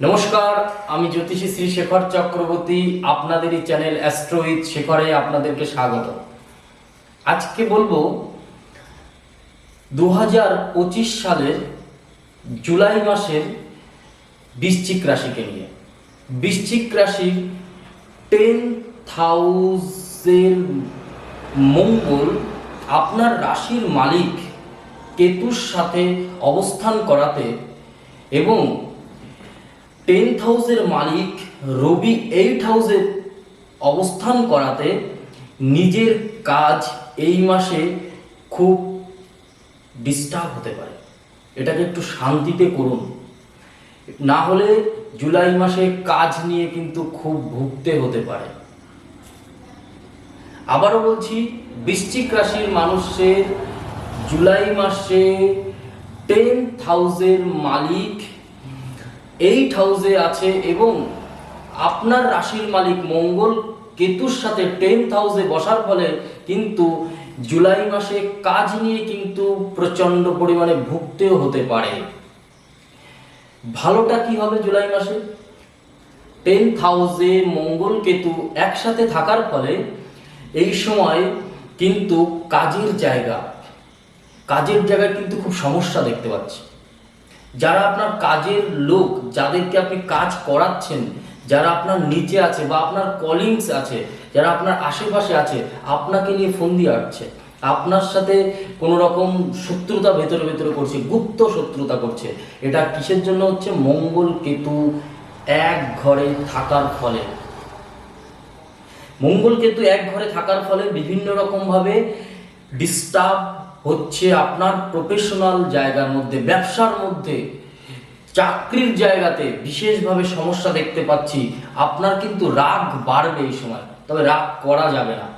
নমস্কার, আমি জ্যোতিষী শ্রী শেখর চক্রবর্তী আপনাদেরই চ্যানেল অ্যাস্ট্রোইথ শেখরে আপনাদেরকে স্বাগত। আজকে বলব দু সালের জুলাই মাসের বৃশ্চিক রাশিকে নিয়ে। বৃশ্চিক রাশির টেন থাউজের মঙ্গল আপনার রাশির মালিক কেতুর সাথে অবস্থান করাতে এবং টেন্থ হাউসের মালিক রবি এইট হাউসে অবস্থান করাতে নিজের কাজ এই মাসে খুব ডিস্টার্ব হতে পারে। এটাকে একটু শান্তিতে করুন। না হলে জুলাই মাসে কাজ নিয়ে কিন্তু খুব ভুগতে হতে পারে। আবারও বলছি, বৃশ্চিক রাশির মানুষের জুলাই মাসে টেন হাউসের মালিক এইট হাউসে আছে এবং আপনার রাশির মালিক মঙ্গল কেতুর সাথে টেন্থ হাউসে বসার ফলে কিন্তু জুলাই মাসে কাজ নিয়ে কিন্তু প্রচণ্ড পরিমাণে ভুগতেও হতে পারে। ভালোটা কি হবে জুলাই মাসে? টেন্থ হাউসে মঙ্গল কেতু একসাথে থাকার ফলে এই সময় কিন্তু কাজের জায়গা, কাজের জায়গায় কিন্তু খুব সমস্যা দেখতে পাচ্ছি। যারা আপনার কাজের লোক, যাদেরকে আপনি কাজ করাচ্ছেন, যারা আপনার নিচে আছে বা আপনার কলিংস আছে, যারা আপনার আশেপাশে আছে, আপনাকে নিয়ে ফোন দিয়ে আসছে। আপনার সাথে কোনো রকম শত্রুতা ভেতরে ভেতরে করছে, গুপ্ত শত্রুতা করছে। এটা কিসের জন্য হচ্ছে? মঙ্গল কেতু এক ঘরে থাকার ফলে। মঙ্গল কেতু এক ঘরে থাকার ফলে বিভিন্ন রকমভাবে ডিস্টার্ব হচ্ছে আপনার প্রফেশনাল জায়গার মধ্যে, ব্যবসার মধ্যে, চাকরির জায়গাতে বিশেষভাবে সমস্যা দেখতে পাচ্ছি। আপনার কিন্তু রাগ বাড়বে এই সময়, তবে রাগ করা যাবে না।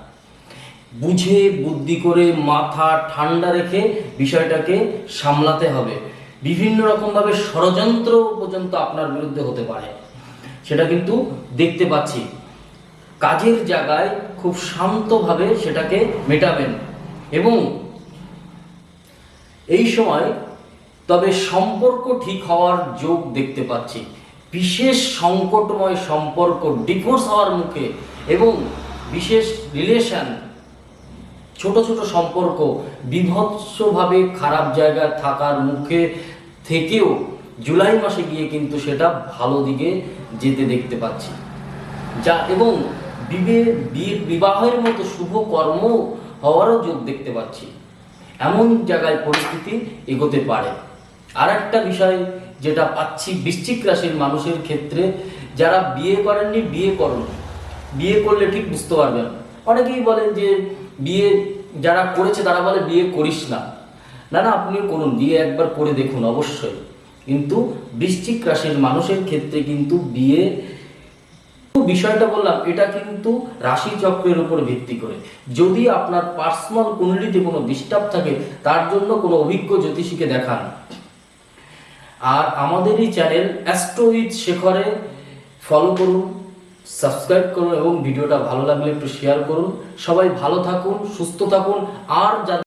বুঝে, বুদ্ধি করে, মাথা ঠান্ডা রেখে বিষয়টাকে সামলাতে হবে। বিভিন্ন রকমভাবে ষড়যন্ত্র পর্যন্ত আপনার বিরুদ্ধে হতে পারে। সেটা কিন্তু দেখতে পাচ্ছি। কাজের জায়গায় খুব শান্তভাবে সেটাকে মেটাবেন। এবং এই সময় তবে সম্পর্ক ঠিক হওয়ার যোগ দেখতে পাচ্ছি। বিশেষ সংকটময় সম্পর্ক ডিভোর্স হওয়ার মুখে এবং বিশেষ রিলেশন ছোট ছোট সম্পর্ক বিভৎসভাবে খারাপ জায়গায় থাকার মুখে থেকেও জুলাই মাসে গিয়ে কিন্তু সেটা ভালো দিকে যেতে দেখতে পাচ্ছি। যা এবং বিবে বিবাহের মতো শুভ কর্ম হওয়ারও যোগ দেখতে পাচ্ছি। এমন জায়গায় পরিস্থিতি এগোতে পারে। আর একটা বিষয় যেটা পাচ্ছি বৃশ্চিক রাশির মানুষের ক্ষেত্রে, যারা বিয়ে করেননি, বিয়ে করুন বিয়ে করলে ঠিক বুঝতে পারবেন। অনেকেই বলেন যে বিয়ে যারা করেছে তারা বলে বিয়ে করিস না। না না, আপনি করুন, বিয়ে একবার করে দেখুন, অবশ্যই। কিন্তু বৃশ্চিক রাশির মানুষের ক্ষেত্রে কিন্তু বিয়ে বিষয়টা বললাম, এটা কিন্তু রাশি চক্রের উপর ভিত্তি করে। যদি আপনার পার্সোনাল কুণ্ডলিতে কোনো ডিস্টার্ব থাকে, তার জন্য কোনো অভিজ্ঞ জ্যোতিষীকে দেখান। আর আমাদের এই চ্যানেল অ্যাস্ট্রোইথ শেখরে ফলো করুন সাবস্ক্রাইব করুন এবং ভিডিওটা ভালো লাগলে একটু শেয়ার করুন। সবাই ভালো থাকুন, সুস্থ থাকুন, আর